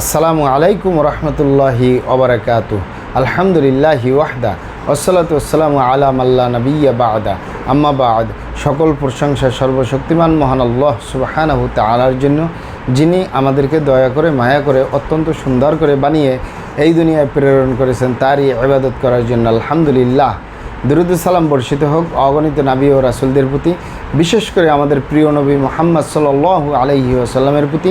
আসসালামু আলাইকুম রহমতুল্লাহি ওবরাকাত আলহামদুলিল্লাহি ওয়াহদা ওসলাত আসসালামু আলাম আল্লাহ নবিয়া বাদা। আম্মা বাদ, সকল প্রশংসা সর্বশক্তিমান মহান আল্লাহ সুবাহানাহু তালার জন্য, যিনি আমাদেরকে দয়া করে, মায়া করে, অত্যন্ত সুন্দর করে বানিয়ে এই দুনিয়ায় প্রেরণ করেছেন, তারই ইবাদত করার জন্য আলহামদুলিল্লাহ। দুরুদ বর্ষিত হোক অগণিত নাবি ও রাসুলদের প্রতি, বিশেষ করে আমাদের প্রিয় নবী মোহাম্মদ সাল আলাইহি আসাল্লামের প্রতি।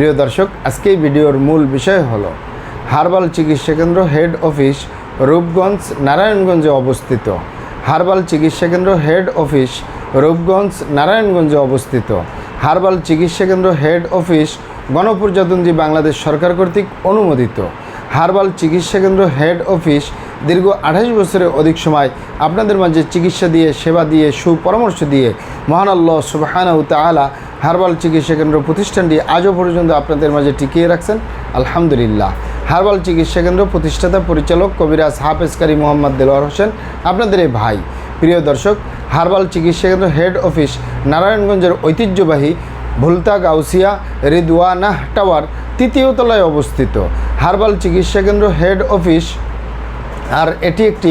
প্রিয় দর্শক, আজকে ভিডিওর মূল বিষয় হলো, হার্বাল চিকিৎসা কেন্দ্র হেড অফিস রূপগঞ্জ, নারায়ণগঞ্জে অবস্থিত। হার্বাল চিকিৎসা কেন্দ্র হেড অফিস রূপগঞ্জ, নারায়ণগঞ্জে অবস্থিত। হার্বাল চিকিৎসা কেন্দ্র হেড অফিস গণপ্রজাতন্ত্রী বাংলাদেশ সরকার কর্তৃক অনুমোদিত। হার্বাল চিকিৎসা কেন্দ্র হেড অফিস দীর্ঘ আঠাশ বছরের অধিক সময় আপনাদের মাঝে চিকিৎসা দিয়ে, সেবা দিয়ে, সুপরামর্শ দিয়ে মহান আল্লাহ সুবাহানাউ তালা হার্বাল চিকিৎসা কেন্দ্র প্রতিষ্ঠানটি আজও পর্যন্ত আপনাদের মাঝে টিকিয়ে রাখছেন। আলহামদুলিল্লাহ। হার্বাল চিকিৎসা কেন্দ্র প্রতিষ্ঠাতা পরিচালক কবিরাজ হাফেজকারী মোহাম্মদ দেলোয়ার হোসেন, আপনাদের এই ভাই। প্রিয় দর্শক, হার্বাল চিকিৎসা কেন্দ্র হেড অফিস নারায়ণগঞ্জের ঐতিহ্যবাহী ভুলতা গাউসিয়া রিদওয়ানাহ টাওয়ার তৃতীয় তলায় অবস্থিত। হার্বাল চিকিৎসা কেন্দ্র হেড অফিস আর এটি একটি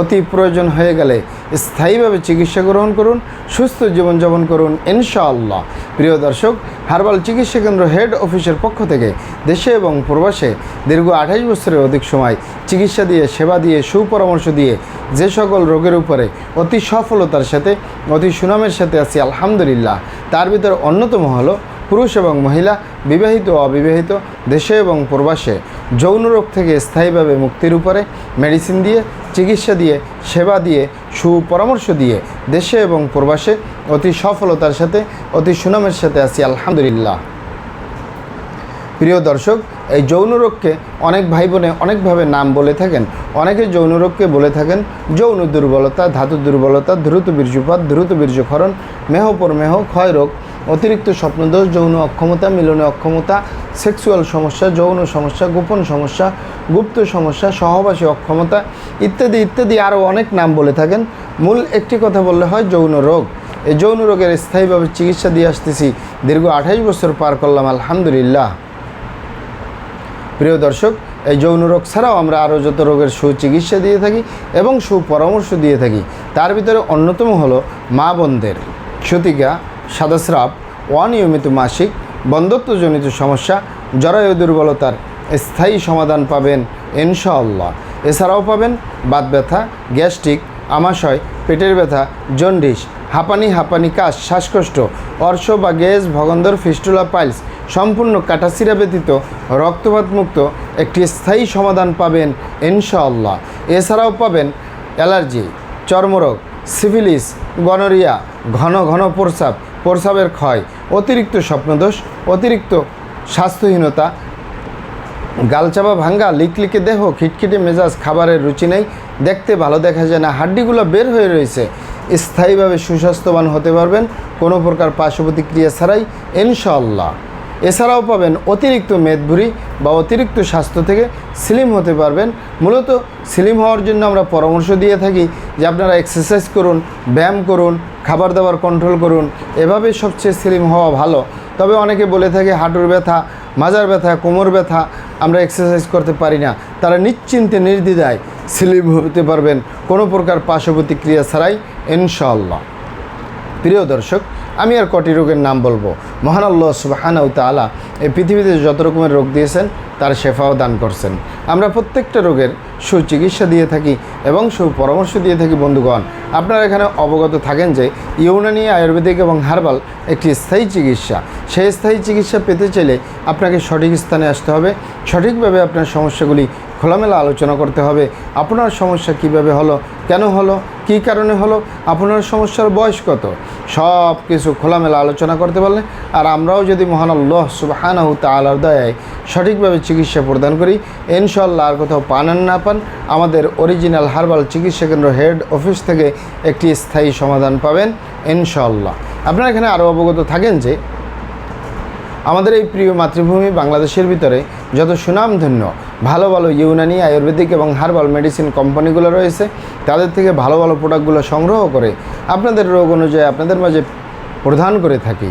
অতি প্রয়োজন হয়ে গেলে স্থায়ীভাবে চিকিৎসা গ্রহণ করুন, সুস্থ জীবনযাপন করুন, ইনশাআল্লাহ। প্রিয় দর্শক, হার্বাল চিকিৎসা কেন্দ্র হেড অফিসের পক্ষ থেকে দেশে এবং প্রবাসে দীর্ঘ আঠাশ বছরের অধিক সময় চিকিৎসা দিয়ে, সেবা দিয়ে, সুপরামর্শ দিয়ে যে সকল রোগের উপরে অতি সফলতার সাথে, অতি সুনামের সাথে আছি, আলহামদুলিল্লাহ। তার ভিতরে অন্যতম হলো পুরুষ এবং মহিলা, বিবাহিত অবিবাহিত, দেশে এবং প্রবাসে। যৌন রোগ থেকে স্থায়ীভাবে মুক্তির উপরে মেডিসিন দিয়ে, চিকিৎসা দিয়ে, সেবা দিয়ে, সুপরামর্শ দিয়ে দেশে এবং প্রবাসে অতি সফলতার সাথে, অতি সুনামের সাথে আছি, আলহামদুলিল্লাহ। প্রিয় দর্শক, এই যৌন রোগকে অনেক ভাই বোনে অনেকভাবে নাম বলে থাকেন। অনেকে যৌন রোগকে বলে থাকেন, যৌন দুর্বলতা, ধাতু দুর্বলতা, দ্রুত বীর্যপাত, দ্রুত বীর্যক্ষরণ মেহ ক্ষয় রোগ অতিরিক্ত স্বপ্নদোষ যৌন অক্ষমতা, মিলনে অক্ষমতা, সেক্সুয়াল সমস্যা, যৌন সমস্যা, গোপন সমস্যা, গুপ্ত সমস্যা, সহবাসী অক্ষমতা ইত্যাদি ইত্যাদি আরও অনেক নাম বলে থাকেন। মূল একটি কথা বললে হয় যৌন রোগ। এই যৌন রোগের স্থায়ীভাবে চিকিৎসা দিয়ে আসতেছি। দীর্ঘ আঠাইশ বছর পার করলাম, আলহামদুলিল্লাহ। প্রিয় দর্শক, এই যৌন রোগ ছাড়াও আমরা আরও যত রোগের সুচিকিৎসা দিয়ে থাকি এবং সুপরামর্শ দিয়ে থাকি, তার ভিতরে অন্যতম হলো মা বোনদের। ক্ষতিকা সাদাস্রাব, অনিয়মিত মাসিক, বন্ধত্বজনিত সমস্যা, জরায়ু দুর্বলতার স্থায়ী সমাধান পাবেন ইনশাআল্লাহ। এছাড়াও পাবেন বাত ব্যথা, গ্যাস্ট্রিক, আমাশয়, পেটের ব্যথা জন্ডিস হাঁপানি হাঁপানি, কাশ, শ্বাসকষ্ট, অর্শ বা গ্যাস, ভগন্দর, ফিস্টুলা, পাইলস, সম্পূর্ণ কাটাসিরা ব্যতীত রক্তপাত মুক্ত একটি স্থায়ী সমাধান পাবেন ইনশাআল্লাহ। এছাড়াও পাবেন অ্যালার্জি, চর্মরোগ, সিফিলিস, গনোরিয়া, ঘন ঘন প্রস্রাব প্রস্রাবের ক্ষয়, অতিরিক্ত স্বপ্নদোষ, অতিরিক্ত স্বাস্থ্যহীনতা, গালচাপা ভাঙ্গা, লিকলিকে দেহ, খিটখিটে মেজাজ, খাবারের রুচি নেই, দেখতে ভালো দেখা যায় না, হাড্ডিগুলো বের হয়ে রয়েছে। স্থায়ীভাবে সুস্বাস্থ্যবান হতে পারবেন, কোনো প্রকার পার্শ্ব প্রতিক্রিয়া ছাড়াই, ইনশাআল্লাহ। এছাড়াও পাবেন অতিরিক্ত মেদভুরি বা অতিরিক্ত স্বাস্থ্য থেকে স্লিম হতে পারবেন। মূলত স্লিম হওয়ার জন্য আমরা পরামর্শ দিয়ে থাকি যে আপনারা এক্সারসাইজ করুন, ব্যায়াম করুন, খাবার দাবার কন্ট্রোল করুন এভাবে সবচেয়ে স্লিম হওয়া ভালো। তবে অনেকে বলে থাকে হাঁটুর ব্যথা, মাজার ব্যথা, কোমর ব্যথা আমরা এক্সারসাইজ করতে পারি না। তারা নিশ্চিন্তে নির্দ্বিধায় স্লিম হতে পারবেন। কোনো প্রকার পার্শ্ব প্রতিক্রিয়া ছাড়াই ইনশাআল্লাহ। প্রিয় দর্শক, আমি আর কটি রোগের নাম বলব। মহান আল্লাহ সুবাহানাউ তালা এই পৃথিবীতে যত রকমের রোগ দিয়েছেন, তার শেফাও দান করছেন। আমরা প্রত্যেকটা রোগের সুচিকিৎসা দিয়ে থাকি এবং সুপরামর্শ দিয়ে থাকি, বন্ধুগণ। আপনারা এখানে অবগত থাকেন যে ইউনানি, আয়ুর্বেদিক এবং হার্বাল একটি স্থায়ী চিকিৎসা। সেই স্থায়ী চিকিৎসা পেতে চাইলে আপনাকে সঠিক স্থানে আসতে হবে। সঠিকভাবে আপনার সমস্যাগুলি খোলামেলা আলোচনা করতে হবে। আপনার সমস্যা কীভাবে হলো কেন হলো? কী কারণে হলো? আপনার সমস্যার বয়স কত? সব কিছু খোলামেলা আলোচনা করতে পারলে। আর আমরাও যদি মহান আল্লাহ সুবাহানাহু তালার দয়ায় সঠিকভাবে চিকিৎসা প্রদান করি ইনশাল্লাহ আর কোথাও পান না পান, আমাদের অরিজিনাল হার্বাল চিকিৎসা কেন্দ্র হেড অফিস থেকে একটি স্থায়ী সমাধান পাবেন ইনশাল্লাহ আপনারা এখানে আরও অবগত থাকেন যে, আমাদের এই প্রিয় মাতৃভূমি বাংলাদেশের ভিতরে যত সুনামধন্য, ভালো ভালো ইউনানি, আয়ুর্বেদিক এবং হার্বাল মেডিসিন কোম্পানিগুলো রয়েছে, তাদের থেকে ভালো ভালো প্রোডাক্টগুলো সংগ্রহ করে আপনাদের রোগ অনুযায়ী আপনাদের মাঝে প্রদান করে থাকি।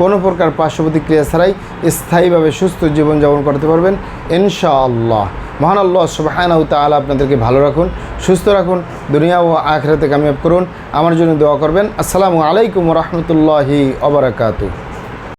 কোনো প্রকার পার্শ্ব প্রতিক্রিয়া ছাড়াই স্থায়ীভাবে সুস্থ জীবনযাপন করতে পারবেন, ইনশাআল্লাহ। মহান আল্লাহ সুবাহানাউ তালা আপনাদেরকে ভালো রাখুন, সুস্থ রাখুন, দুনিয়া ও আখরাতে কামিয়াব করুন। আমার জন্য দোয়া করবেন। আসসালামু আলাইকুম রহমতুল্লাহি অবরাকাতু